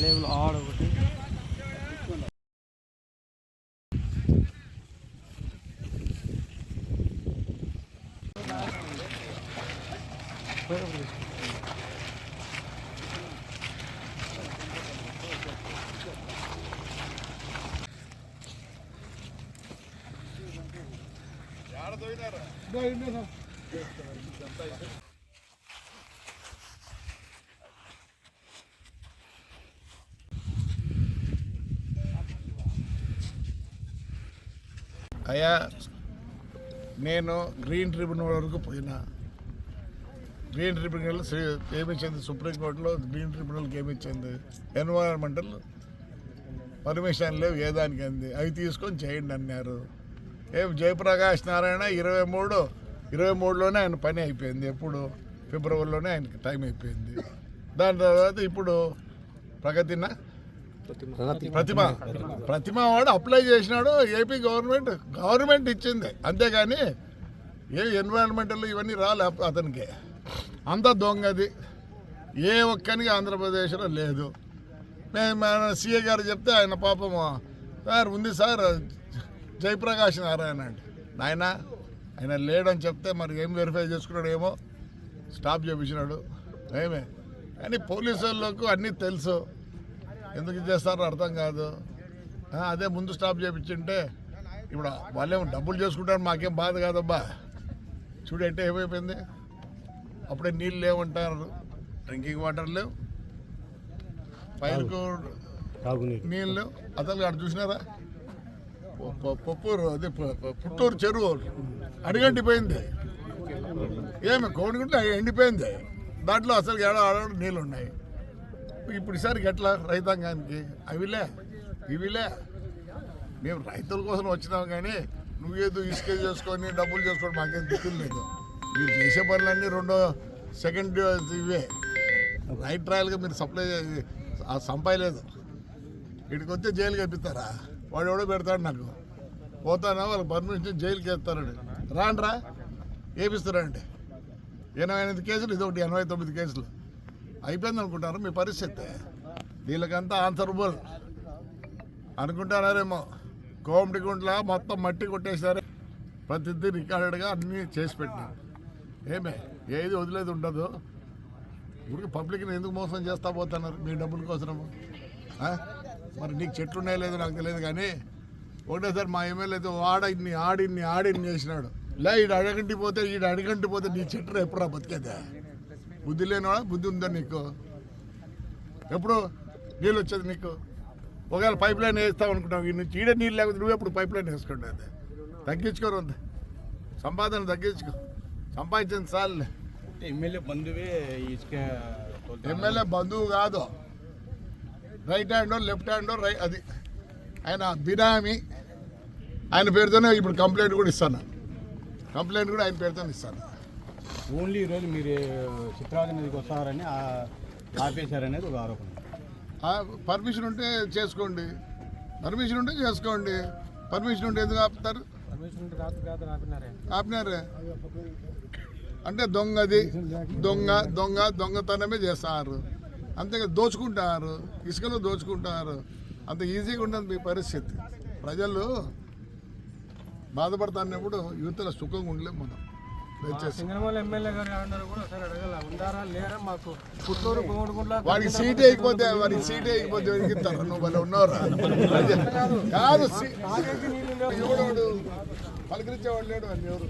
లేవులు ఆడ ఒకటి. ఆడ దోయినారా దోయిందా అయ్యా నేను గ్రీన్ ట్రిబ్యునల్ వరకు పోయినా. గ్రీన్ ట్రిబ్యునల్ ఏమిచ్చింది? సుప్రీంకోర్టులో గ్రీన్ ట్రిబ్యునల్కి ఏమిచ్చింది? ఎన్వైరాన్మెంటల్ పర్మిషన్ లేవు ఏ దానికి అంది? అవి తీసుకొని చేయండి అన్నారు. ఏం జయప్రకాష్ నారాయణ ఇరవై మూడు ఇరవై మూడులోనే ఆయన పని అయిపోయింది. ఎప్పుడు? ఫిబ్రవరిలోనే ఆయనకి టైం అయిపోయింది. దాని తర్వాత ఇప్పుడు ప్రగతిన ప్రతిమ. ప్రతిమ. వాడు అప్లై చేసినాడు ఏపీ గవర్నమెంట్ గవర్నమెంట్ ఇచ్చింది. అంతేగాని ఏ ఎన్విరాన్మెంటల్ ఇవన్నీ రాలే అప్ప- అతనికి. అంత దొంగది. ఏ ఒక్కనికి ఆంధ్రప్రదేశ్లో లేదు. నేను మన సీఏ గారు చెప్తే ఆయన పాపము సార్ ఉంది సార్ జయప్రకాష్ నారాయణ అండి. నాయన ఆయన లేడని చెప్తే మరి ఏం వెరిఫై చేసుకున్నాడు ఏమో స్టాప్ చేపించినాడు. ఏమే? కానీ పోలీసు వాళ్ళకు అన్నీ తెలుసు. ఎందుకు చేస్తారో అర్థం కాదు. అదే ముందు స్టాప్ చేయించుంటే ఇప్పుడు వాళ్ళేమో డబ్బులు చేసుకుంటారు మాకేం బాధ కాదబ్బా. చూడంటే ఏమైపోయింది? అప్పుడే నీళ్ళు లేవంటారు. డ్రింకింగ్ వాటర్ లేవు. పైరుకు నీళ్ళు. అసలు అక్కడ చూసినారా? పొప్పూరు అది పుట్టూరు చెరువు. అడిగంటిపోయింది ఏమి కోడిగుంటే ఎండిపోయింది. దాంట్లో అసలు ఏడ ఆడ నీళ్ళు ఉన్నాయి. ఇప్పుడు ఈసారికి ఎట్లా రైతాంగానికి? అవిలే ఇవిలే. మేము రైతుల కోసం వచ్చినాం కానీ నువ్వేదో ఇసుక చేసుకొని డబ్బులు చేసుకొని మాకేం దిక్కులు లేదు. మీరు చేసే పనులన్నీ రెండో సెకండ్ ఇవే. రైట్ ట్రయల్గా మీరు సప్లై సంపాయలేదు. ఇక్కడికి వస్తే జైలుకి ఎప్పిస్తారా వాడు ఎవడో పెడతాడు నాకు. పోతానా? వాళ్ళు పర్మిషన్ జైలుకి వేస్తారండి. రాండ్రా? ఏపిస్తారండి ఎనభై ఎనిమిది కేసులు ఇది ఒకటి ఎనభై తొమ్మిది కేసులు. అయిపోయింది అనుకుంటారు మీ పరిస్థితి. వీళ్ళకంతా ఆన్సర్బుల్ అనుకుంటారేమో కోమటి గుంట్ల మొత్తం మట్టి కొట్టేసారు ప్రతిదీ రికార్డెడ్గా అన్నీ చేసి పెట్టినారు. ఏమే ఏది వదిలేదు ఉండదు. ఊరికి పబ్లిక్ని ఎందుకు మోసం చేస్తా పోతున్నారు మీ డబ్బుల కోసము? మరి నీకు చెట్లు ఉన్నాయో లేదో నాకు తెలియదు కానీ ఒకటేసారి మా ఎమ్మెల్యేతో అయితే ఆడ ఇన్ని ఆడిన్ని ఆడిన్ని చేసినాడు. లే ఈడు అడగంటి పోతే ఈడు అడగంటి పోతే నీ చెట్లు ఎప్పుడు బతికేదా? బుద్ధి లేనివాడా? బుద్ధి ఉందా నీకు? ఎప్పుడు నీళ్ళు వచ్చేది నీకు? ఒకవేళ పైప్ లైన్ వేస్తావు అనుకుంటావు ఈ నుంచి ఈడే నీళ్ళు లేకపోతే నువ్వు ఎప్పుడు పైప్ లైన్ వేసుకుంటే తగ్గించుకోరు అంత. సంపాదన తగ్గించుకో. సంపాదించింది చాలులే. ఎమ్మెల్యే బంధువే ఎమ్మెల్యే బంధువు కాదు. రైట్ హ్యాండ్ లెఫ్ట్ హ్యాండ్ రై అది ఆయన బినామీ ఆయన పేరుతోనే ఇప్పుడు కంప్లైంట్ కూడా ఇస్తాను. కంప్లైంట్ కూడా ఆయన పేరుతోనే ఇస్తాను. ఓన్లీ ఈరోజు మీరు చిత్రావతి నదికి వస్తారని ఆపేశారనేది ఒక ఆరోపణ. పర్మిషన్ ఉంటే చేసుకోండి. పర్మిషన్ ఉంటే చేసుకోండి. పర్మిషన్ ఉంటే ఎందుకు ఆపుతారు? ఆపినారే. అంటే దొంగది దొంగ దొంగ దొంగతనమే చేస్తారు. అంతేగా దోచుకుంటారు. ఇసుకలో దోచుకుంటారు. అంత ఈజీగా ఉండదు మీ పరిస్థితి. ప్రజలు బాధపడుతున్నప్పుడు యువతల సుఖంగా ఉండలేము మనం. సింగనమల ఎమ్మెల్యే గారు కూడా ఒకసారి అడగల. ఉండారా లేరా? మాకు పుత్తూరు వాడికి సీట్ అయిపోతే వాడికి సీట్ అయిపోతే నువ్వు ఉన్నావురా. కాదు పలకరించేవాడు లేడు అని ఎవరు?